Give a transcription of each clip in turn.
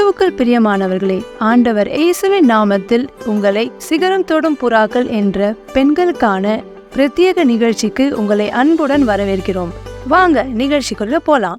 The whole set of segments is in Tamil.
கிறிஸ்துவுக்குள் பிரியமானவர்களே ஆண்டவர் இயேசுவின் நாமத்தில் உங்களை சிகரம் தொடும் புறாக்கள் என்ற பெண்களுக்கான பிரத்யேக நிகழ்ச்சிக்கு உங்களை அன்புடன் வரவேற்கிறோம். வாங்க நிகழ்ச்சிக்குள்ள போலாம்.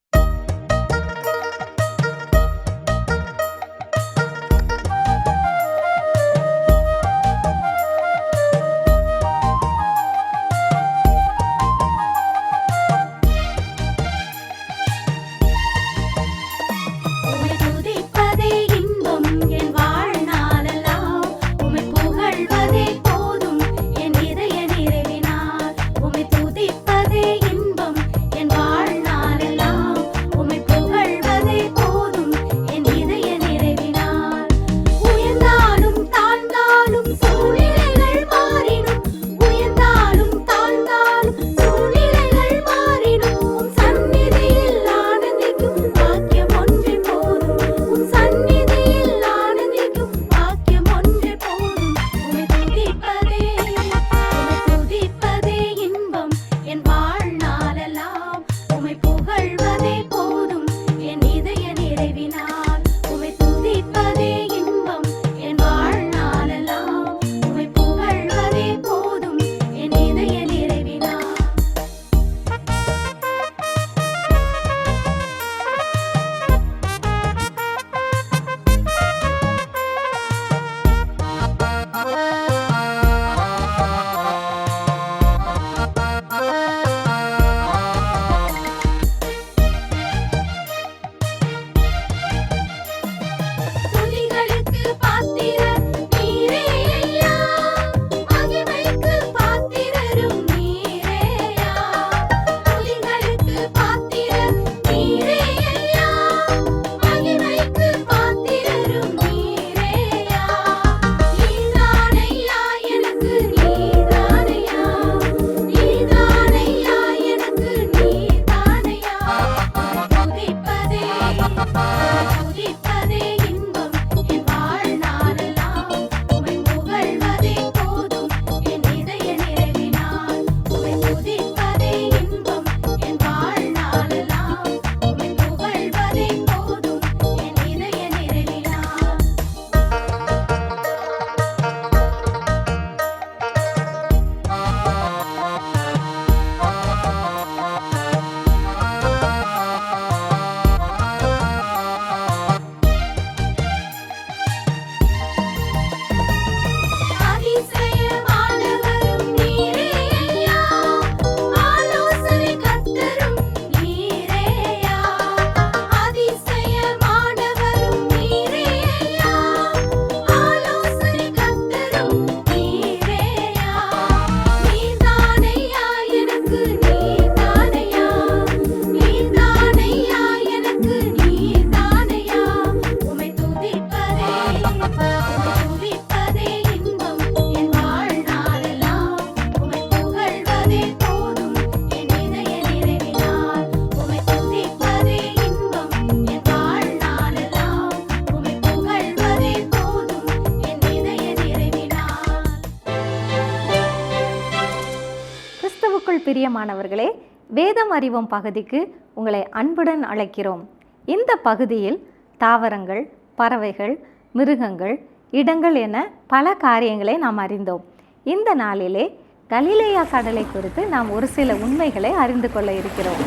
வேதம் அறிவோம் பகுதிக்கு உங்களை அன்புடன் அழைக்கிறோம். இந்த பகுதியில் தாவரங்கள் பறவைகள் மிருகங்கள் இடங்கள் என பல காரியங்களை நாம் அறிந்தோம். இந்த நாளிலே கலிலேயா கடலை குறித்து நாம் ஒரு சில உண்மைகளை அறிந்து கொள்ள இருக்கிறோம்.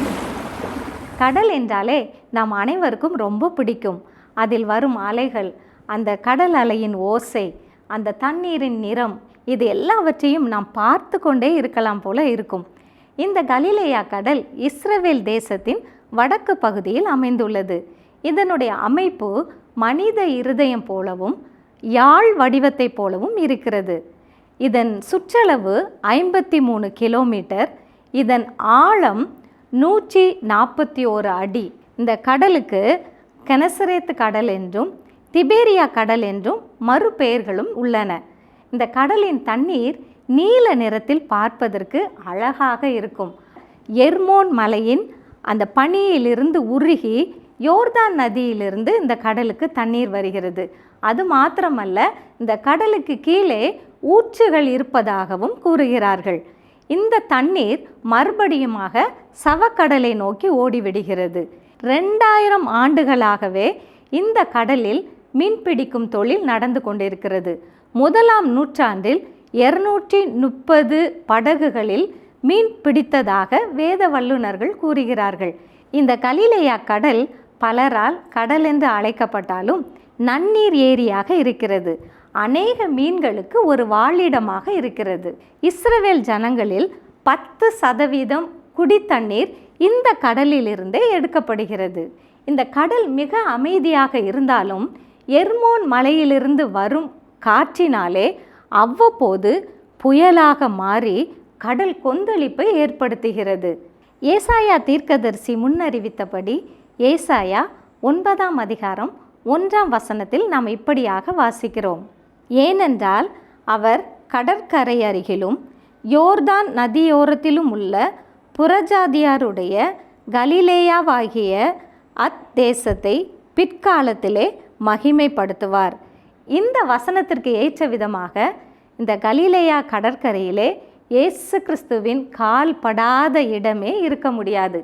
கடல் என்றாலே நாம் அனைவருக்கும் ரொம்ப பிடிக்கும். அதில் வரும் அலைகள் அந்த கடல் அலையின் ஓசை அந்த தண்ணீரின் நிறம் இது எல்லாவற்றையும் நாம் பார்த்து கொண்டே இருக்கலாம் போல இருக்கும். இந்த கலிலேயா கடல் இஸ்ரவேல் தேசத்தின் வடக்கு பகுதியில் அமைந்துள்ளது. இதனுடைய அமைப்பு மனித இருதயம் போலவும் யாழ் வடிவத்தைப் போலவும் இருக்கிறது. இதன் சுற்றளவு ஐம்பத்தி மூணு கிலோமீட்டர். இதன் ஆழம் நூற்றி நாற்பத்தி ஓரு அடி. இந்த கடலுக்கு கெனசரேத்து கடல் என்றும் திபேரியா கடல் என்றும் மறுபெயர்களும் உள்ளன. இந்த கடலின் தண்ணீர் நீல நிறத்தில் பார்ப்பதற்கு அழகாக இருக்கும். எர்மோன் மலையின் அந்த பனியிலிருந்து உருகி யோர்தான் நதியிலிருந்து இந்த கடலுக்கு தண்ணீர் வருகிறது. அது மாத்திரமல்ல இந்த கடலுக்கு கீழே ஊற்றுகள் இருப்பதாகவும் கூறுகிறார்கள். இந்த தண்ணீர் மறுபடியுமாக சவக்கடலை நோக்கி ஓடிவிடுகிறது. ரெண்டாயிரம் ஆண்டுகளாகவே இந்த கடலில் மீன்பிடிக்கும் தொழில் நடந்து கொண்டிருக்கிறது. முதலாம் நூற்றாண்டில் இருநூற்றி முப்பது படகுகளில் மீன் பிடித்ததாக வேத வல்லுநர்கள் கூறுகிறார்கள். இந்த கலிலேயா கடல் பலரால் கடல் என்று அழைக்கப்பட்டாலும் நன்னீர் ஏரியாக இருக்கிறது. அநேக மீன்களுக்கு ஒரு வாழிடமாக இருக்கிறது. இஸ்ரவேல் ஜனங்களில் பத்து சதவீதம் குடித்தண்ணீர் இந்த கடலிலிருந்தே எடுக்கப்படுகிறது. இந்த கடல் மிக அமைதியாக இருந்தாலும் எர்மோன் மலையிலிருந்து வரும் காற்றினாலே அவ்வப்போது புயலாக மாறி கடல் கொந்தளிப்பை ஏற்படுத்துகிறது. ஏசாயா தீர்க்கதரிசி முன்னறிவித்தபடி ஏசாயா ஒன்பதாம் அதிகாரம் ஒன்றாம் வசனத்தில் நாம் இப்படியாக வாசிக்கிறோம். ஏனென்றால் அவர் கடற்கரை அருகிலும் யோர்தான் நதியோரத்திலும் உள்ள புறஜாதியாருடைய கலிலேயாவாகிய அத்தேசத்தை பிற்காலத்திலே மகிமைப்படுத்துவார். இந்த வசனத்திற்கு ஏற்ற விதமாக இந்த கலீலையா கடற்கரையிலே இயேசு கிறிஸ்துவின் கால் படாத இடமே இருக்க முடியாது.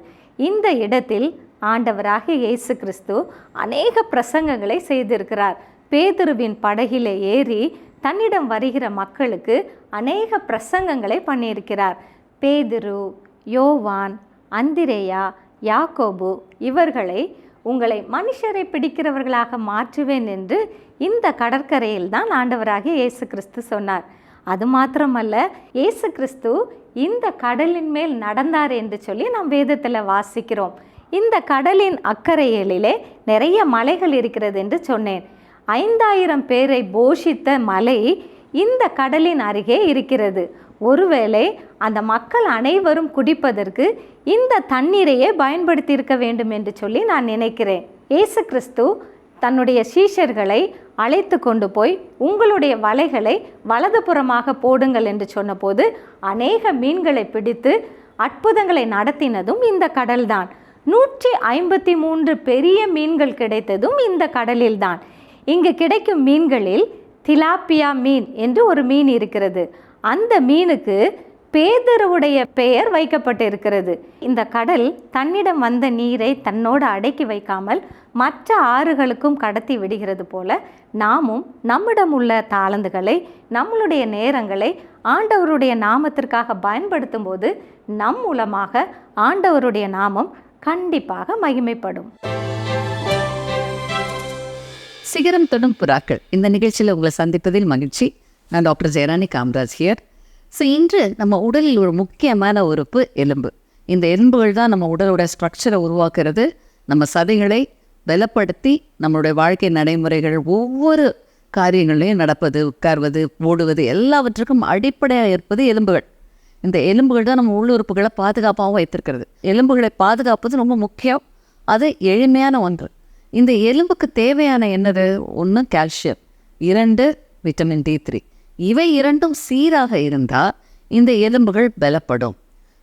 இந்த இடத்தில் ஆண்டவராக இயேசு கிறிஸ்து அநேக பிரசங்கங்களை செய்திருக்கிறார். பேதுருவின் படகிலே ஏறி தன்னிடம் வருகிற மக்களுக்கு அநேக பிரசங்கங்களை பண்ணியிருக்கிறார். பேதுரு யோவான் அந்திரேயா யாக்கோபு இவர்களை உங்களை மனுஷரை பிடிக்கிறவர்களாக மாற்றுவேன் என்று இந்த கடற்கரையில் தான் ஆண்டவராகிய இயேசு கிறிஸ்து சொன்னார். அது மாத்திரமல்ல இயேசு கிறிஸ்து இந்த கடலின் மேல் நடந்தார் என்று சொல்லி நாம் வேதத்தில் வாசிக்கிறோம். இந்த கடலின் அக்கறைகளிலே நிறைய மலைகள் இருக்கிறது என்று சொன்னேன். ஐந்தாயிரம் பேரை போஷித்த மலை இந்த கடலின் அருகே இருக்கிறது. ஒருவேளை அந்த மக்கள் அனைவரும் குடிப்பதற்கு இந்த தண்ணீரையே பயன்படுத்தியிருக்க வேண்டும் என்று சொல்லி நான் நினைக்கிறேன். இயேசு கிறிஸ்து தன்னுடைய சீஷர்களை அழைத்து கொண்டு போய் உங்களுடைய வலைகளை வலதுபுறமாக போடுங்கள் என்று சொன்னபோது அநேக மீன்களை பிடித்து அற்புதங்களை நடத்தினதும் இந்த கடல்தான். நூற்றி ஐம்பத்தி மூன்று பெரிய மீன்கள் கிடைத்ததும் இந்த கடலில்தான். இங்கு கிடைக்கும் மீன்களில் திலாப்பியா மீன் என்று ஒரு மீன் இருக்கிறது. அந்த மீனுக்கு பேதருவுடைய பெயர் வைக்கப்பட்டிருக்கிறது. இந்த கடல் தன்னிடம் வந்த நீரை தன்னோடு அடக்கி வைக்காமல் மற்ற ஆறுகளுக்கும் கடத்தி விடுகிறது போல நாமும் நம்மிடம் உள்ள தாளந்துகளை நம்மளுடைய நேரங்களை ஆண்டவருடைய நாமத்திற்காக பயன்படுத்தும் போது நம் மூலமாக ஆண்டவருடைய நாமம் கண்டிப்பாக மகிமைப்படும். சிகரம் தொடும் புறாக்கள். இந்த நிகழ்ச்சியில் உங்களை சந்திப்பதில் மகிழ்ச்சி. நான் doctor Jayarani Kamaraj here so இன்று நம்ம உடலில் ஒரு முக்கியமான உறுப்பு எலும்பு. இந்த எலும்புகள் தான் நம்ம உடலோட ஸ்ட்ரக்சரை உருவாக்குறது. நம்ம சதைகளை பலப்படுத்தி நம்மளுடைய வாழ்க்கை நடைமுறைகள் ஒவ்வொரு காரியங்களையும் நடப்பது உட்கார்வது ஓடுவது எல்லாவற்றுக்கும் அடிப்படையாக இருப்பது எலும்புகள். இந்த எலும்புகள் தான் நம்ம உள்ளுறுப்புகளை பாதுகாப்பாகவும் வைத்திருக்கிறது. எலும்புகளை பாதுகாப்பது ரொம்ப முக்கியம். அது எளிமையான ஒன்று. இந்த எலும்புக்கு தேவையான என்னது? ஒன்று கால்சியம். இரண்டு விட்டமின் டி த்ரீ. இவை இரண்டும் சீராக இருந்தால் இந்த எலும்புகள் பலப்படும்.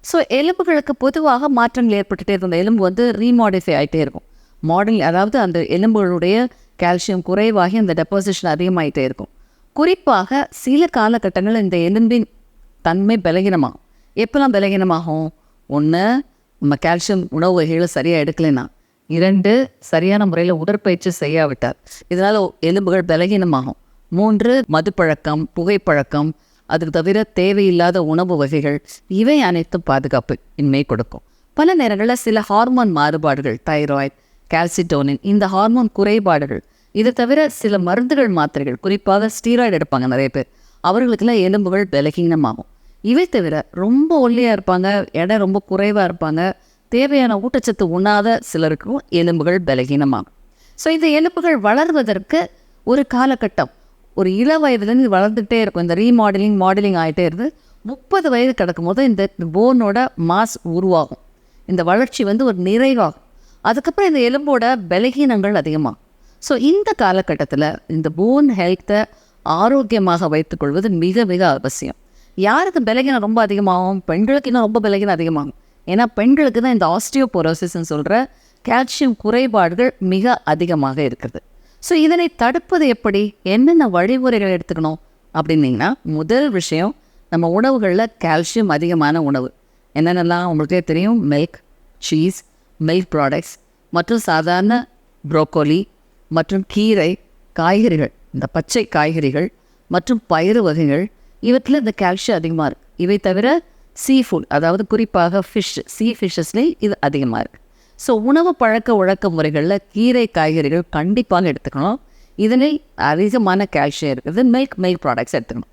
ஸோ எலும்புகளுக்கு பொதுவாக மாற்றங்கள் ஏற்பட்டுட்டே இருக்கும். எலும்பு வந்து ரீமாடிஃபை ஆகிட்டே இருக்கும். மாடல் அதாவது அந்த எலும்புகளுடைய கால்சியம் குறைவாகி அந்த டெபாசிஷன் அதிகமாகிட்டே இருக்கும். குறிப்பாக சில காலகட்டங்களில் இந்த எலும்பின் தன்மை பலகீனமாகும். எப்போல்லாம் பலகீனமாகும்? ஒன்று நம்ம கால்சியம் உணவு வகைகளை சரியாக எடுக்கலைன்னா. இரண்டு சரியான முறையில் உடற்பயிற்சி செய்யாவிட்டார் இதனால் எலும்புகள் பலகீனமாகும். மூன்று மதுப்பழக்கம் புகைப்பழக்கம் அதுக்கு தவிர தேவையில்லாத உணவு வகைகள் இவை அனைத்தும் பாதுகாப்பு இன்மை கொடுக்கும். பல நேரங்களில் சில ஹார்மோன் மாறுபாடுகள் தைராய்ட் கால்சிட்டோனின் இந்த ஹார்மோன் குறைபாடுகள் இது தவிர சில மருந்துகள் மாத்திரைகள் குறிப்பாக ஸ்டீராய்டு எடுப்பாங்க நிறைய பேர். அவர்களுக்கெல்லாம் எலும்புகள் பலகீனமாகும். இவை தவிர ரொம்ப ஒல்லியாக இருப்பாங்க எடை ரொம்ப குறைவாக இருப்பாங்க தேவையான ஊட்டச்சத்து உண்ணாத சிலருக்கும் எலும்புகள் பலகீனமாகும். ஸோ இந்த எலும்புகள் வளர்வதற்கு ஒரு காலகட்டம் ஒரு இள வயதுலேருந்து வளர்ந்துகிட்டே இருக்கும். இந்த ரீமாடலிங் மாடலிங் ஆகிட்டே இருந்து முப்பது வயது கிடக்கும் போது இந்த போனோட மாஸ் உருவாகும். இந்த வளர்ச்சி வந்து ஒரு நிறைவாகும். அதுக்கப்புறம் இந்த எலும்போட பலகீனங்கள் அதிகமாகும். ஸோ இந்த காலகட்டத்தில் இந்த போன் ஹெல்த்தை ஆரோக்கியமாக வைத்துக்கொள்வது மிக மிக அவசியம். யாருக்கு பலகீனம் ரொம்ப அதிகமாகும்? பெண்களுக்கு இன்னும் ரொம்ப பலகீனம் அதிகமாகும். ஏன்னா பெண்களுக்கு தான் இந்த ஆஸ்டியோபோரோசிஸ்ன்னு சொல்கிற கால்சியம் குறைபாடுகள் மிக அதிகமாக இருக்குது ஸோ இதனை தடுப்பது எப்படி? என்னென்ன வழிமுறைகள் எடுத்துக்கணும்? அப்படின்னீங்கன்னா முதல் விஷயம் நம்ம உணவுகளில் கால்சியம் அதிகமான உணவு. என்னென்னலாம் உங்களுக்கே தெரியும்? மில்க் சீஸ் மில்க் ப்ராடக்ட்ஸ் மற்றும் சாதாரண புரோக்கோலி மற்றும் கீரை காய்கறிகள். இந்த பச்சை காய்கறிகள் மற்றும் பயிறு வகைகள் இவற்றில் இந்த கால்சியம் அதிகமாக இருக்குது இவை தவிர சீ ஃபுட் அதாவது குறிப்பாக ஃபிஷ் சீ ஃபிஷ்ஷஸ்லேயும் இது அதிகமாக இருக்குது ஸோ உணவு பழக்க உழக்க முறைகளில் கீரை காய்கறிகள் கண்டிப்பாக எடுத்துக்கணும். இதனை அதிகமான கால்சியம் இருக்குது மில்க் மில்க் ப்ராடக்ட்ஸ் எடுத்துக்கணும்.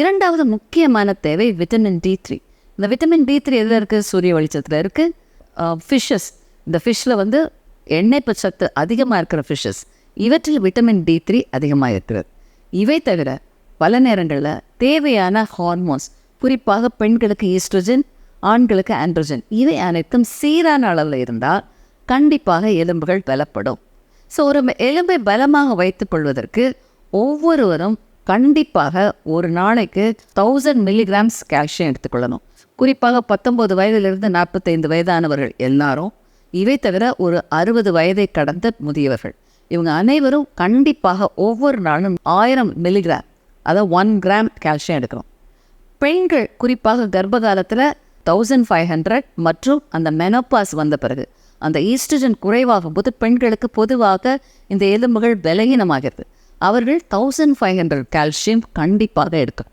இரண்டாவது முக்கியமான தேவை விட்டமின் டி த்ரீ இந்த விட்டமின் டி த்ரீ எதில் இருக்குது சூரிய வெளிச்சத்தில் இருக்குது ஃபிஷ்ஷஸ் இந்த ஃபிஷ்ஷில் வந்து எண்ணெய் சத்து அதிகமாக இருக்கிற ஃபிஷ்ஷஸ் இவற்றில் விட்டமின் டி த்ரீ அதிகமாக இருக்கிறது. இவை தவிர பல நேரங்களில் தேவையான ஹார்மோன்ஸ் குறிப்பாக பெண்களுக்கு ஈஸ்ட்ரோஜன் ஆண்களுக்கு ஆண்ட்ரஜன் இவை அனைத்தும் சீரான அளவில் இருந்தால் கண்டிப்பாக எலும்புகள் பலப்படும். ஸோ ஒரு எலும்பை பலமாக வைத்துக் கொள்வதற்கு ஒவ்வொருவரும் கண்டிப்பாக ஒரு நாளைக்கு தௌசண்ட் மில்லிகிராம்ஸ் கால்சியம் எடுத்துக்கொள்ளணும் குறிப்பாக பத்தொம்பது வயதிலிருந்து நாற்பத்தைந்து வயதானவர்கள் எல்லாரும் இவை தவிர ஒரு அறுபது வயதை கடந்த முதியவர்கள். இவங்க அனைவரும் கண்டிப்பாக ஒவ்வொரு நாளும் ஆயிரம் மில்லிகிராம் அதாவது ஒன் கிராம் கால்சியம் எடுக்கணும். பெண்கள் குறிப்பாக கர்ப்ப காலத்தில் தௌசண்ட் ஃபைவ் ஹண்ட்ரட் மற்றும் அந்த மெனோபாஸ் வந்த பிறகு. அந்த ஈஸ்ட்ரஜன் குறைவாகும் போது பெண்களுக்கு பொதுவாக இந்த எலும்புகள் பலகீனமாகிறது. அவர்கள் தௌசண்ட் ஃபைவ் ஹண்ட்ரட் கால்சியம் கண்டிப்பாக எடுக்கணும்.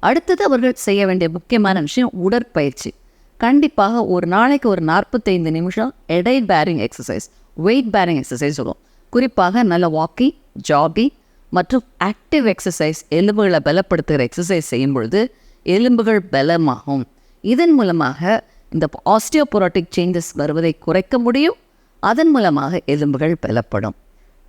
அடுத்தது அவர்கள் செய்ய வேண்டிய முக்கியமான விஷயம் உடற்பயிற்சி. கண்டிப்பாக ஒரு நாளைக்கு ஒரு நாற்பத்தைந்து நிமிஷம் எடை bearing exercise weight bearing exercise சொல்லுவோம். குறிப்பாக நல்ல வாக்கிங் ஜாகிங் மற்றும் ஆக்டிவ் எக்ஸசைஸ் எலும்புகளை பலப்படுத்துகிற எக்ஸசைஸ் செய்யும் பொழுது எலும்புகள் பலமாகும். இதன் மூலமாக இந்த ஆஸ்டியோபொரோட்டிக் சேஞ்சஸ் வருவதை குறைக்க முடியும். அதன் மூலமாக எலும்புகள் பலப்படும்.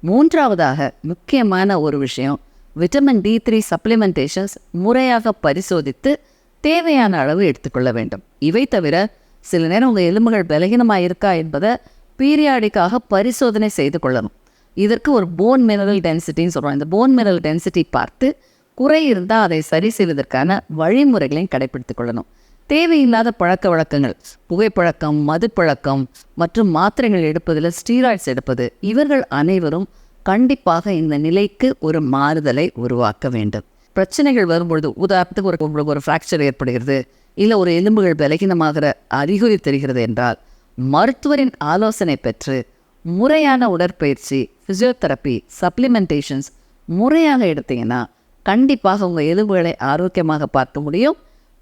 மூன்றாவதாக முக்கியமான ஒரு விஷயம் விட்டமின் டி த்ரீ சப்ளிமெண்டேஷன்ஸ் முறையாக பரிசோதித்து தேவையான அளவு எடுத்துக்கொள்ள வேண்டும். இவை தவிர சில நேரம் உங்கள் எலும்புகள் பலகீனமாக இருக்கா என்பதை பீரியாடிக்காக பரிசோதனை செய்து கொள்ளணும். இதற்கு ஒரு போன் மினரல் டென்சிட்டின்னு சொல்கிறோம் இந்த போன் மினரல் டென்சிட்டி பார்த்து குறை இருந்தால் அதை சரி செய்வதற்கான வழிமுறைகளையும் கடைபிடித்துக் கொள்ளணும். தேவையில்லாத பழக்க வழக்கங்கள் புகைப்பழக்கம் மதுப்பழக்கம் மற்றும் மாத்திரைகள் எடுப்பதில் ஸ்டீராய்ட்ஸ் எடுப்பது இவர்கள் அனைவரும் கண்டிப்பாக இந்த நிலைக்கு ஒரு மாறுதலை உருவாக்க வேண்டும். பிரச்சனைகள் வரும்பொழுது உதாரணத்துக்கு ஒரு உங்களுக்கு ஒரு ஃப்ராக்சர் ஏற்படுகிறது இல்லை ஒரு எலும்புகள் பலகீனமாகிற அறிகுறி தெரிகிறது என்றால் மருத்துவரின் ஆலோசனை பெற்று முறையான உடற்பயிற்சி ஃபிசியோதெரப்பி சப்ளிமெண்டேஷன்ஸ் முறையாக எடுத்தீங்கன்னா கண்டிப்பாக உங்கள் எலும்புகளை ஆரோக்கியமாக பார்க்க முடியும்.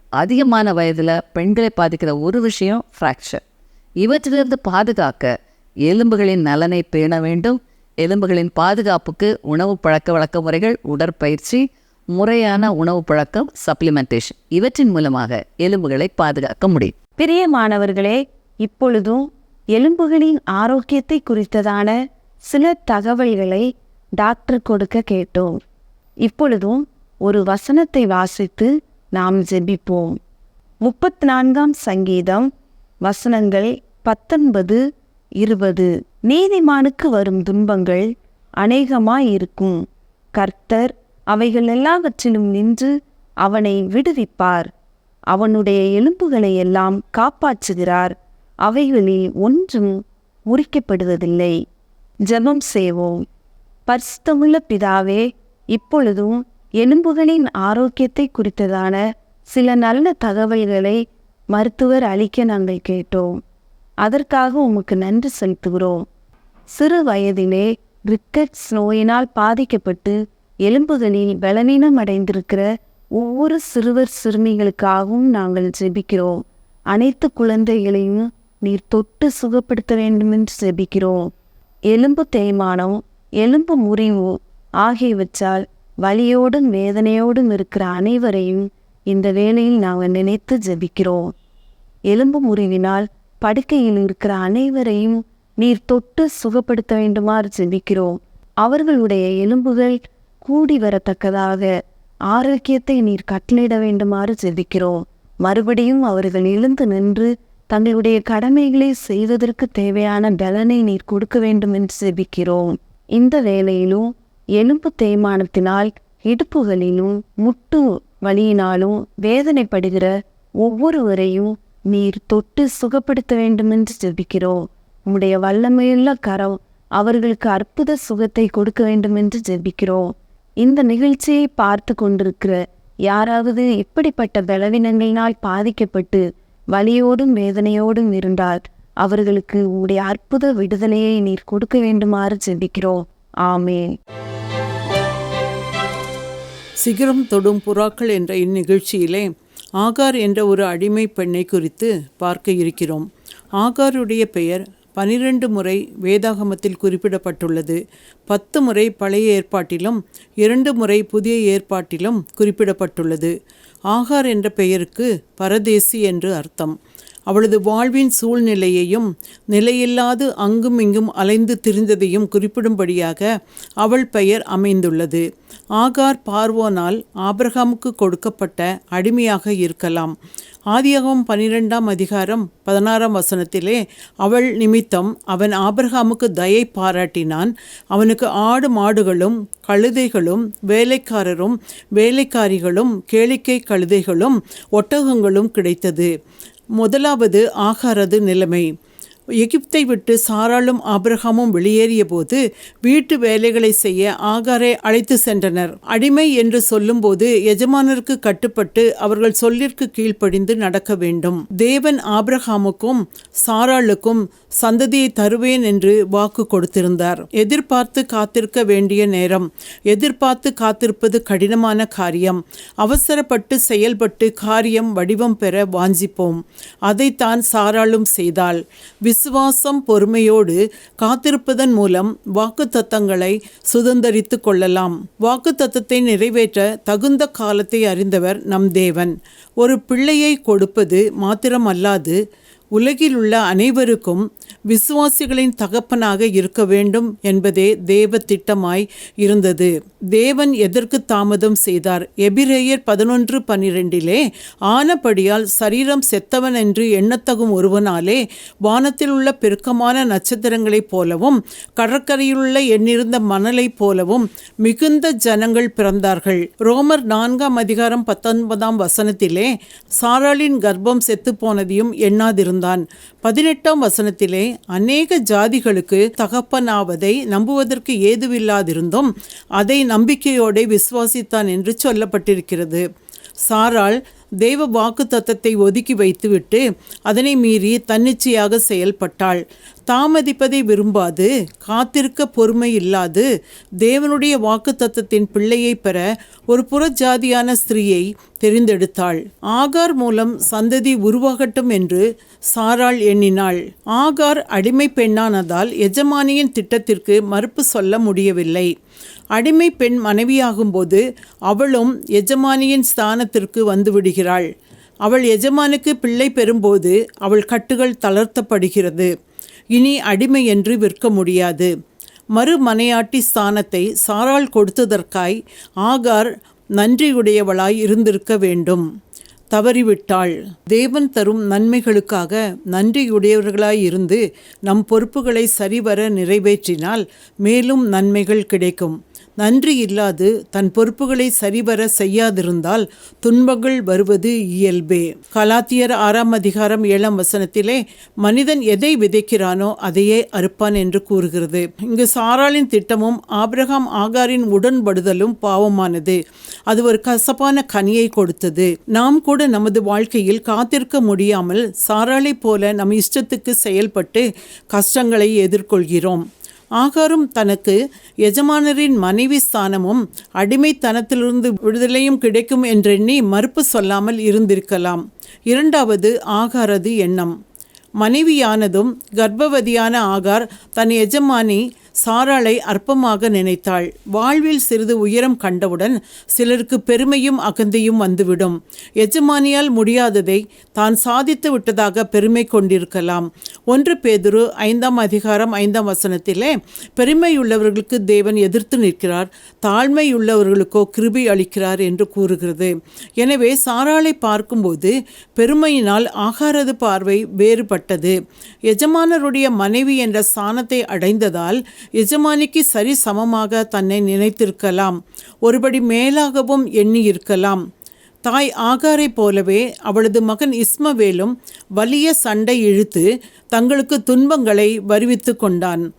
அதிகமான வயதில் பெண்களை பாதிக்கிற ஒரு விஷயம் ஃப்ராக்சர் இவற்றிலிருந்து பாதுகாக்க எலும்புகளின் நலனை பேண வேண்டும். எலும்புகளின் பாதுகாப்புக்கு உணவு பழக்க வழக்க முறைகள் உடற்பயிற்சி முறையான உணவு பழக்கம் சப்ளிமெண்டேஷன் இவற்றின் மூலமாக எலும்புகளை பாதுகாக்க முடியும். பெரிய மாணவர்களே இப்பொழுதும் எலும்புகளின் ஆரோக்கியத்தை குறித்ததான சில தகவல்களை டாக்டர் கொடுக்க கேட்டோம். இப்பொழுதும் ஒரு வசனத்தை வாசித்து நாம் ஜெபிப்போம். முப்பத்தி நான்காம் சங்கீதம் வசனங்கள் பத்தொன்பது இருபது. நீதிமானுக்கு வரும் துன்பங்கள் அநேகமாயிருக்கும். கர்த்தர் அவைகள் எல்லாவற்றிலும் நின்று அவனை விடுவிப்பார். அவனுடைய எலும்புகளை எல்லாம் காப்பாற்றுகிறார். அவைகளில் ஒன்றும் முறிக்கப்படுவதில்லை ஜபம் செய்வோம். பரிசுத்தமுள்ள பிதாவே இப்பொழுதும் எலும்புகளின் ஆரோக்கியத்தை குறித்ததான சில நல்ல தகவல்களை மருத்துவர் அளிக்க நாங்கள் கேட்டோம். அதற்காக உமக்கு நன்றி செலுத்துகிறோம். சிறு வயதிலே ரிக்கட்ஸ் நோயினால் பாதிக்கப்பட்டு எலும்புகளில் பலவீனம் அடைந்திருக்கிற ஒவ்வொரு சிறுவர் சிறுமிகளுக்காகவும் நாங்கள் ஜெபிக்கிறோம். அனைத்து குழந்தைகளையும் நீர் தொட்டு சுகப்படுத்த வேண்டுமென்று ஜெபிக்கிறோம். எலும்பு தேய்மானம் எலும்பு முறிவு ஆகியவற்றால் வலியோடும் வேதனையோடும் இருக்கிற அனைவரையும் இந்த வேளையில் நாங்கள் நினைத்து ஜெபிக்கிறோம். எலும்பு முறிவினால் படுக்கையில் இருக்கிற அனைவரையும் நீர் தொட்டு சுகப்படுத்த வேண்டுமாறு ஜெபிக்கிறோம். அவர்களுடைய எலும்புகள் கூடி வரத்தக்கதாக ஆரோக்கியத்தை நீர் கட்டளையிட வேண்டுமாறு ஜெபிக்கிறோம். மறுபடியும் அவர்கள் எழுந்து நின்று தங்களுடைய கடமைகளை செய்வதற்கு தேவையான பலனை நீர் கொடுக்க வேண்டும் என்று ஜெபிக்கிறோம். இந்த வேலையிலும் எலும்பு தேய்மானத்தினால் இடுப்புகளிலும் முட்டு வலியினாலும் வேதனைப்படுகிற ஒவ்வொருவரையும் நீர் தொட்டு சுகப்படுத்த வேண்டுமென்று ஜெபிக்கிறோம். உம்முடைய வல்லமையுள்ள கரம் அவர்களுக்கு அற்புத சுகத்தை கொடுக்க வேண்டுமென்று ஜெபிக்கிறோம். இந்த நிகழ்ச்சியை பார்த்து கொண்டிருக்கிற யாராவது இப்படிப்பட்ட பலவீனங்களினால் பாதிக்கப்பட்டு வலியோடும் வேதனையோடும் இருந்தால் அவர்களுக்கு உடைய அற்புத விடுதலையை நீர் கொடுக்க வேண்டுமாறு ஜெபிக்கிறோம். ஆமே சிகரம் தொடும் புறாக்கள் என்ற இந்நிகழ்ச்சியிலே ஆகார் என்ற ஒரு அடிமை பெண்ணை குறித்து பார்க்க இருக்கிறோம். ஆகாருடைய பெயர் பனிரெண்டு முறை வேதாகமத்தில் குறிப்பிடப்பட்டுள்ளது. பத்து முறை பழைய ஏற்பாட்டிலும் இரண்டு முறை புதிய ஏற்பாட்டிலும் குறிப்பிடப்பட்டுள்ளது. ஆகார் என்ற பெயருக்கு பரதேசி என்று அர்த்தம். அவளது வாழ்வின் சூழ்நிலையையும் நிலையில்லாது அங்கும் இங்கும் அலைந்து திரிந்ததையும் குறிப்பிடும்படியாக அவள் பெயர் அமைந்துள்ளது. ஆகார் பார்வோனால் ஆபிரகாமுக்கு கொடுக்கப்பட்ட அடிமையாக இருக்கலாம். ஆதியாகவும் பனிரெண்டாம் அதிகாரம் பதினாறாம் வசனத்திலே அவள் நிமித்தம் அவன் ஆபிரகாமுக்கு தயை பாராட்டினான். அவனுக்கு ஆடு மாடுகளும் கழுதைகளும் வேலைக்காரரும் வேலைக்காரிகளும் கேளிக்கை கழுதைகளும் ஒட்டகங்களும் கிடைத்தது. முதலாவது ஆகாரது நிலைமை. எகிப்தை விட்டு சாராளும் ஆபிரகாமும் வெளியேறிய போது வீட்டு வேலைகளை செய்ய ஆகாரை அழைத்து சென்றனர். அடிமை என்று சொல்லும்போது எஜமானருக்கு கட்டுப்பட்டு அவர்கள் சொல்லிற்கு கீழ்ப்படிந்து நடக்க வேண்டும். தேவன் ஆபிரகாமுக்கும் சாராளுக்கும் சந்ததியை தருவேன் என்று வாக்கு கொடுத்திருந்தார். எதிர்பார்த்து காத்திருக்க வேண்டிய நேரம் எதிர்பார்த்து காத்திருப்பது கடினமான காரியம். அவசரப்பட்டு செயல்பட்டு காரியம் வடிவம் பெற வாஞ்சிப்போம். அதைத்தான் சாராளும் செய்தாள். விசுவாசம் பொறுமையோடு காத்திருப்பதன் மூலம் வாக்குத்தத்தங்களை சுதந்திரித்து கொள்ளலாம். வாக்குத்தத்தத்தை நிறைவேற்ற தகுந்த காலத்தை அறிந்தவர் நம் தேவன். ஒரு பிள்ளையை கொடுப்பது மாத்திரமல்லாது உலகில் உள்ள அனைவருக்கும் விசுவாசிகளின் தகப்பனாக இருக்க வேண்டும் என்பதே தேவ திட்டமாய் இருந்தது. தேவன் எதற்கு தாமதம் செய்தார்? எபிரேயர் பதினொன்று பன்னிரெண்டிலே ஆனபடியால் சரீரம் செத்தவன் என்று எண்ணத்தகும் ஒருவனாலே வானத்தில் உள்ள பெருக்கமான நட்சத்திரங்களைப் போலவும் கடற்கரையிலுள்ள எண்ணிருந்த மணலைப் போலவும் மிகுந்த ஜனங்கள் பிறந்தார்கள். ரோமர் நான்காம் அதிகாரம் பத்தொன்பதாம் வசனத்திலே சாராளின் கர்ப்பம் செத்து போனதையும் எண்ணாதிருந்தான். பதினெட்டாம் வசனத்திலே அநேக ஜாதிகளுக்கு தகப்பனாவதை நம்புவதற்கு ஏதுவில்லாதிருந்தும் அதை நம்பிக்கையோടെ விசுவாசித்தான் என்று சொல்லப்பட்டிருக்கிறது. சாரால் தெய்வ வாக்கு தத்தத்தை ஒதுக்கி வைத்துவிட்டு அதனை மீறி தன்னிச்சையாக செயல்பட்டாள். தாமதிப்பதை விரும்பாது காத்திருக்க பொறுமை இல்லாது தேவனுடைய வாக்கு தத்தத்தின் பிள்ளையை பெற ஒரு புறஜாதியான ஸ்திரீயை தெரிந்தெடுத்தாள். ஆகார் மூலம் சந்ததி உருவாகட்டும் என்று சாராள் எண்ணினாள். ஆகார் அடிமை பெண்ணானதால் எஜமானியின் திட்டத்திற்கு மறுப்பு சொல்ல முடியவில்லை. அடிமை பெண் மனைவியாகும்போது அவளும் எஜமானியின் ஸ்தானத்திற்கு வந்துவிடுகிறாள். அவள் எஜமானுக்கு பிள்ளை பெறும்போது அவள் கட்டுகள் தளர்த்தப்படுகிறது. இனி அடிமை என்று விற்க முடியாது. மறுமனையாட்டி ஸ்தானத்தை சாரால் கொடுத்ததற்காய் ஆகார் நன்றியுடையவளாய் இருந்திருக்க வேண்டும். தவறிவிட்டாள். தேவன் தரும் நன்மைகளுக்காக நன்றியுடையவர்களாய் இருந்து நம் பொறுப்புகளை சரிவர நிறைவேற்றினால் மேலும் நன்மைகள் கிடைக்கும். நன்றி இல்லாது தன் பொறுப்புகளை சரிவர செய்யாதிருந்தால் துன்பங்கள் வருவது இயல்பே. கலாத்தியர் ஆறாம் அதிகாரம் ஏழாம் வசனத்திலே மனிதன் எதை விதைக்கிறானோ அதையே அறுப்பான் என்று கூறுகிறது. இங்கு சாராளின் திட்டமும் ஆபிரகாம் ஆகாரின் உடன்படுதலும் பாவமானது. அது ஒரு கசப்பான கனியை கொடுத்தது. நாம் கூட நமது வாழ்க்கையில் காத்திருக்க முடியாமல் சாராளை போல நம் இஷ்டத்துக்கு செயல்பட்டு கஷ்டங்களை எதிர்கொள்கிறோம். ஆகாரும் தனக்கு எஜமானரின் மனைவி ஸ்தானமும் அடிமைத்தனத்திலிருந்து விடுதலையும் கிடைக்கும் என்றெண்ணி மறுப்பு சொல்லாமல் இருந்திருக்கலாம். இரண்டாவது ஆகாரது எண்ணம். மனைவியானதும் கர்ப்பவதியான ஆகார் தன் எஜமானி சாராளை அற்பமாக நினைத்தாள். வாழ்வில் சிறிது உயரம் கண்டவுடன் சிலருக்கு பெருமையும் அகந்தையும் வந்துவிடும். எஜமானியால் முடியாததை தான் சாதித்து விட்டதாக பெருமை கொண்டிருக்கலாம். ஒன்று பேதுரு ஐந்தாம் அதிகாரம் ஐந்தாம் வசனத்திலே பெருமையுள்ளவர்களுக்கு தேவன் எதிர்த்து நிற்கிறார் தாழ்மையுள்ளவர்களுக்கோ கிருபி அளிக்கிறார் என்று கூறுகிறது. எனவே சாராளை பார்க்கும்போது பெருமையினால் ஆகாரது பார்வை வேறுபட்டது. எஜமானருடைய மனைவி என்ற ஸ்தானத்தை அடைந்ததால் எஜமானிக்கு சரி சமமாக தன்னை நினைத்திருக்கலாம். ஒருபடி மேலாகவும் எண்ணியிருக்கலாம். தாய் ஆகாரைப் போலவே அவளது மகன் இஸ்மவேலும் வலிய சண்டை இழுத்து தங்களுக்கு துன்பங்களை வருவித்து கொண்டான்.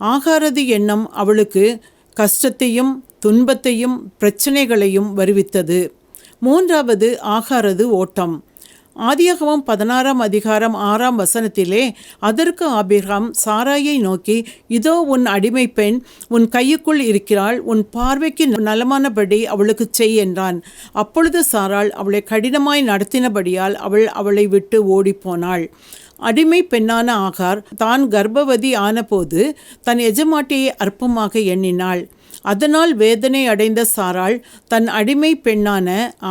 ஆகாரது எண்ணம் அவளுக்கு கஷ்டத்தையும் துன்பத்தையும் பிரச்சனைகளையும் வருவித்தது. மூன்றாவது ஆகாரது ஓட்டம். ஆதியாகவும் பதினாறாம் அதிகாரம் ஆறாம் வசனத்திலே அதற்கு ஆபிரகாம் சாராயை நோக்கி இதோ உன் அடிமை பெண் உன் கையுக்குள் இருக்கிறாள் உன் பார்வைக்கு நலமானபடி அவளுக்கு செய் என்றான். அப்பொழுது சாராள் அவளை கடினமாய் நடத்தினபடியால் அவள் அவளை விட்டு ஓடிப்போனாள். அடிமை பெண்ணான ஆகார் தான் கர்ப்பவதி ஆனபோது தன் எஜமாட்டியை அற்பமாக எண்ணினாள். அதனால் வேதனை அடைந்த சாராள் தன் அடிமை பெண்ணான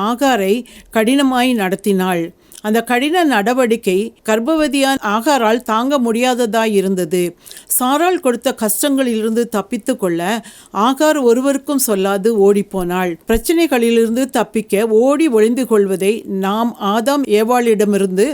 ஆகாரை கடினமாய் நடத்தினாள். அந்த கடின நடவடிக்கை கர்ப்பவதியான் ஆகாரால் தாங்க முடியாததாய் இருந்தது. கொடுத்த கஷ்டங்களிலிருந்து தப்பித்து கொள்ள ஆகார் ஒருவருக்கும் சொல்லாது ஓடிப்போனாள். பிரச்சனைகளிலிருந்து தப்பிக்க ஓடி ஒளிந்து கொள்வதை நாம் ஆதாம் ஏவாளிடமிருந்து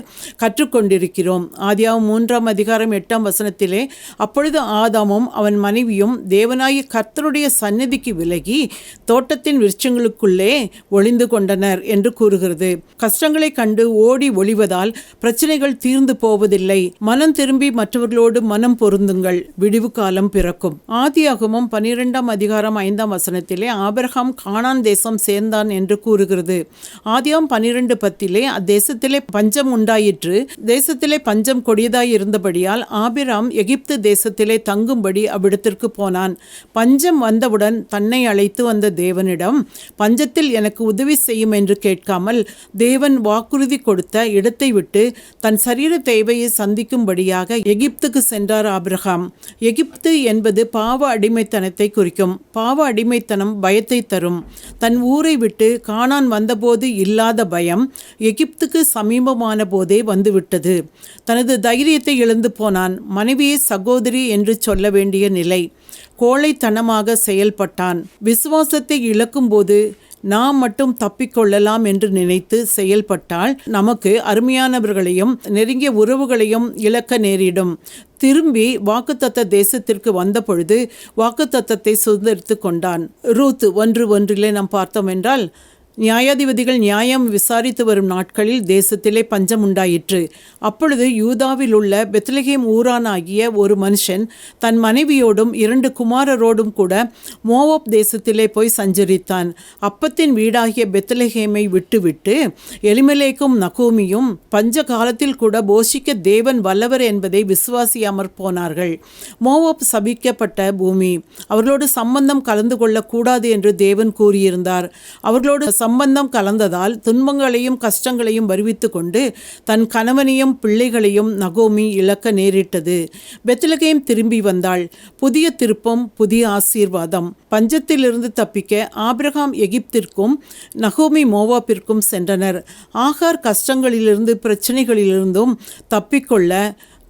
கற்றுக்கொண்டிருக்கிறோம். ஆதியாவும் மூன்றாம் அதிகாரம் எட்டாம் வசனத்திலே அப்பொழுது ஆதாமும் அவன் மனைவியும் தேவனாய கர்த்தருடைய சந்நிதிக்கு விலகி தோட்டத்தின் விருட்சங்களுக்குள்ளே ஒளிந்து கொண்டனர் என்று கூறுகிறது. கஷ்டங்களை கண்டு ஓடி ஓடி ஒளிவதால் பிரச்சனைகள் தீர்ந்து போவதில்லை. மனம் திரும்பி மற்றவர்களோடு மனம் பொருந்துங்கள். விடிவு காலம் பிறக்கும். ஆதியாகமும் பனிரெண்டாம் அதிகாரம் ஐந்தாம் வசனத்திலே ஆபிரகாம் கானான் தேசம் சேர்ந்தான் என்று கூறுகிறது. ஆதியாம் பனிரெண்டு பத்திலே அத்தேசத்திலே பஞ்சம் உண்டாயிற்று. தேசத்திலே பஞ்சம் கொடியதாய் இருந்தபடியால் ஆபிராம் எகிப்து தேசத்திலே தங்கும்படி அவ்விடத்திற்கு போனான். பஞ்சம் வந்தவுடன் தன்னை அழைத்து வந்த தேவனிடம் பஞ்சத்தில் எனக்கு உதவி செய்யும் என்று கேட்காமல் தேவன் வாக்குறுதி கொடுத்த இடத்தை விட்டு தன் சரீர தேவையை சந்திக்கும்படியாக எகிப்துக்கு சென்றார் ஆப்ரஹாம் எகிப்து என்பது பாவ அடிமைத்தனத்தை குறிக்கும். பாவ அடிமைத்தனம் பயத்தை தரும். தன் ஊரை விட்டு காணான் வந்தபோது இல்லாத பயம் எகிப்துக்கு சமீபமான போதே வந்துவிட்டது. தனது தைரியத்தை இழந்து போனான். மனைவியை சகோதரி என்று சொல்ல வேண்டிய நிலை. கோழைத்தனமாக செயல்பட்டான். விசுவாசத்தை இழக்கும்போது நாம் மட்டும் தப்பிக்கொள்ளலாம் என்று நினைத்து செயல்பட்டால் நமக்கு அருமையானவர்களையும் நெருங்கிய உறவுகளையும் இழக்க நேரிடும். திரும்பி வாக்குத்தத்த தேசத்திற்கு வந்தபொழுது வாக்குத்தத்தத்தை சுதந்திரித்து கொண்டான். ரூத் ஒன்று ஒன்றிலே நாம் பார்த்தோம் என்றால் நியாயாதிபதிகள் நியாயம் விசாரித்து வரும் நாட்களில் தேசத்திலே பஞ்சம் உண்டாயிற்று அப்பொழுது யூதாவில் உள்ள பெத்லகேம் ஊரானாகிய ஒரு மனுஷன் தன் மனைவியோடும் இரண்டு குமாரரோடும் கூட மோவோப் தேசத்திலே போய் சஞ்சரித்தான். அப்பத்தின் வீடாகிய பெத்லகேமை விட்டுவிட்டு எலிமலேக்கும் நகூமியும் பஞ்ச காலத்தில் கூட போஷிக்க தேவன் வல்லவர் என்பதை விசுவாசியாமற் போனார்கள். மோவோப் சபிக்கப்பட்ட பூமி. அவர்களோடு சம்பந்தம் கலந்து கொள்ளக்கூடாது என்று தேவன் கூறியிருந்தார். அவர்களோடு சம்பந்தம் கலந்ததால் துன்பங்களையும் கஷ்டங்களையும் வருவித்து கொண்டு தன் கணவனையும் பிள்ளைகளையும் நகோமி இழக்க நேரிட்டது. பெத்லகேம் திரும்பி வந்தாள். புதிய திருப்பம் புதிய ஆசீர்வாதம். பஞ்சத்திலிருந்து தப்பிக்க ஆபிரகாம் எகிப்திற்கும் நகோமி மோவாப்பிற்கும் சென்றனர். ஆகார் கஷ்டங்களிலிருந்து பிரச்சனைகளிலிருந்தும் தப்பிக்கொள்ள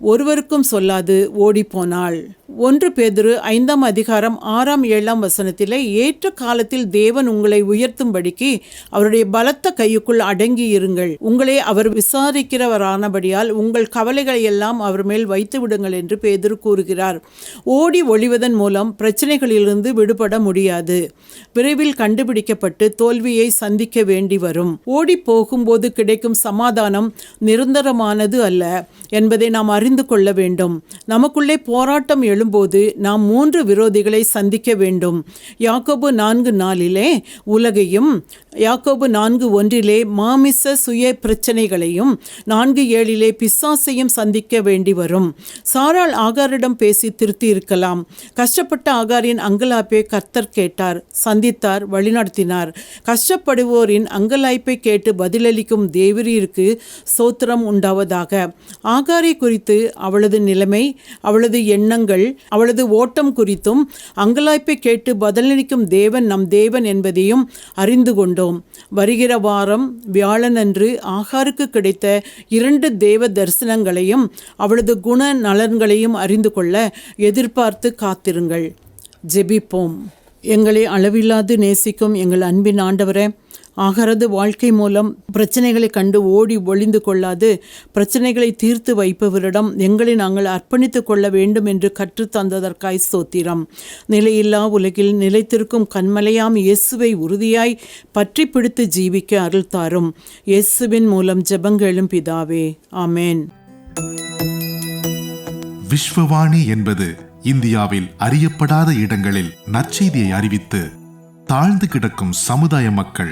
ஒருவருக்கும் சொல்லாது ஓடிப்போனாள். ஒன்று பேதுரு ஐந்தாம் அதிகாரம் ஆறாம் ஏழாம் வசனத்திலே ஏற்ற காலத்தில் தேவன் உங்களை உயர்த்தும்படிக்கு அவருடைய பலத்த கையுக்குள் அடங்கி இருங்கள் உங்களை அவர் விசாரிக்கிறவரானபடியால் உங்கள் கவலைகளை எல்லாம் அவர் மேல் வைத்து விடுங்கள் என்று பேதுரு கூறுகிறார். ஓடி ஒளிவதன் மூலம் பிரச்சனைகளிலிருந்து விடுபட முடியாது. விரைவில் கண்டுபிடிக்கப்பட்டு தோல்வியை சந்திக்க வேண்டி வரும். ஓடி போகும்போது கிடைக்கும் சமாதானம் நிரந்தரமானது அல்ல என்பதை நாம் அறிந்து கொள்ள வேண்டும். நமக்குள்ளே போராட்டம் எழும்போது நாம் மூன்று விரோதிகளை சந்திக்க வேண்டும். யாக்கோபு நான்கு நாளிலே உலகையும் யாக்கோபு நான்கு ஒன்றிலே மாமிச சுய பிரச்சனைகளையும் நான்கு ஏழிலே பிசாசையும் சந்திக்க வேண்டி வரும். சாரால் ஆகாரிடம் பேசி திருத்தி இருக்கலாம். கஷ்டப்பட்ட ஆகாரின் அங்கலாப்பை கர்த்தர் கேட்டார். சந்தித்தார் வழிநடத்தினார். கஷ்டப்படுவோரின் அங்கலாய்ப்பை கேட்டு பதிலளிக்கும் தேவரீருக்கு சோத்திரம் உண்டாவதாக. ஆகாரை குறித்து அவளது நிலைமை அவளது எண்ணங்கள் அவளது ஓட்டம் குறித்தும் அங்கலாய்ப்பை கேட்டு பதிலளிக்கும் தேவன் நம் தேவன் என்பதையும் அறிந்து கொண்டோம். வருகிற வாரம் வியாழனன்று ஆகாருக்கு கிடைத்த இரண்டு தேவ தரிசனங்களையும் அவளது குண நலன்களையும் அறிந்து கொள்ள எதிர்பார்த்து காத்திருங்கள். ஜெபிப்போம். எங்களை அளவில்லாது நேசிக்கும் எங்கள் அன்பின் ஆண்டவரை அகரது வாழ்க்கை மூலம் பிரச்சனைகளை கண்டு ஓடி ஒளிந்து கொள்ளாது பிரச்சனைகளை தீர்த்து வைப்பவரிடம் எங்களை நாங்கள் அர்ப்பணித்து கொள்ள வேண்டும் என்று கற்றுத்தந்ததற்காய் ஸ்தோத்திரம். நிலையில்லா உலகில் நிலைத்திருக்கும் கண்மலையாம் இயேசுவை உறுதியாய் பற்றி பிடித்து ஜீவிக்க அருள் தாரும். இயேசுவின் மூலம் ஜெபங்களும் பிதாவே. ஆமேன். விஸ்வவாணி என்பது இந்தியாவில் அறியப்படாத இடங்களில் நற்செய்தியை அறிவித்து தாழ்ந்து கிடக்கும் சமுதாய மக்கள்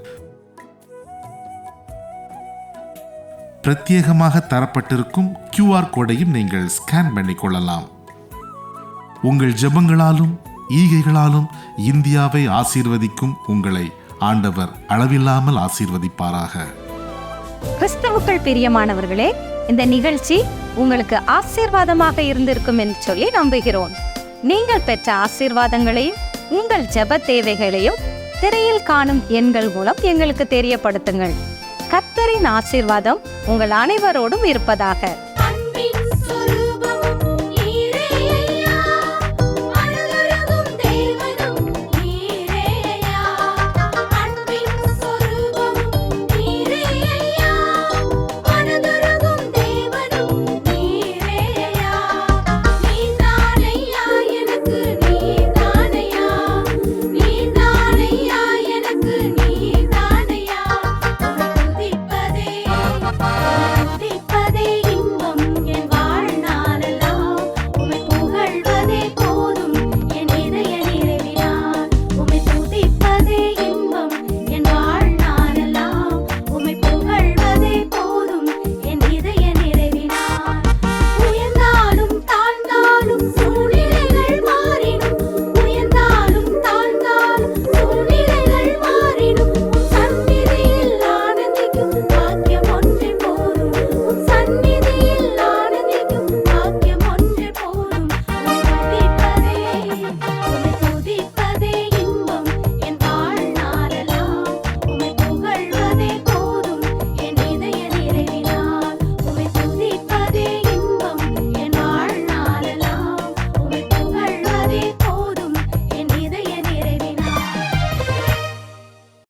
பிரத்யேகமாக தரப்பட்டிருக்கும் கியூஆர் கோடையும் நீங்கள் ஸ்கேன் பண்ணிக் கொள்ளலாம். உங்கள் ஜெபங்களாலும் ஈகைகளாலும் இந்தியாவை ஆசீர்வதிக்கும் உங்களை ஆண்டவர் அளவில்லாமல் ஆசீர்வதிப்பாராக. கிறிஸ்தவுக்கள் பிரியமானவர்களே இந்த நிகழ்ச்சி உங்களுக்கு ஆசீர்வாதமாக இருந்திருக்கும் என்று சொல்லி நம்புகிறோம். நீங்கள் பெற்ற ஆசீர்வாதங்களையும் உங்கள் ஜெப தேவைகளையும் திரையில் காணும் எண்கள் மூலம் எங்களுக்கு தெரியப்படுத்துங்கள். கத்தரின் ஆசீர்வாதம் உங்கள் அனைவரோடும் இருப்பதாக.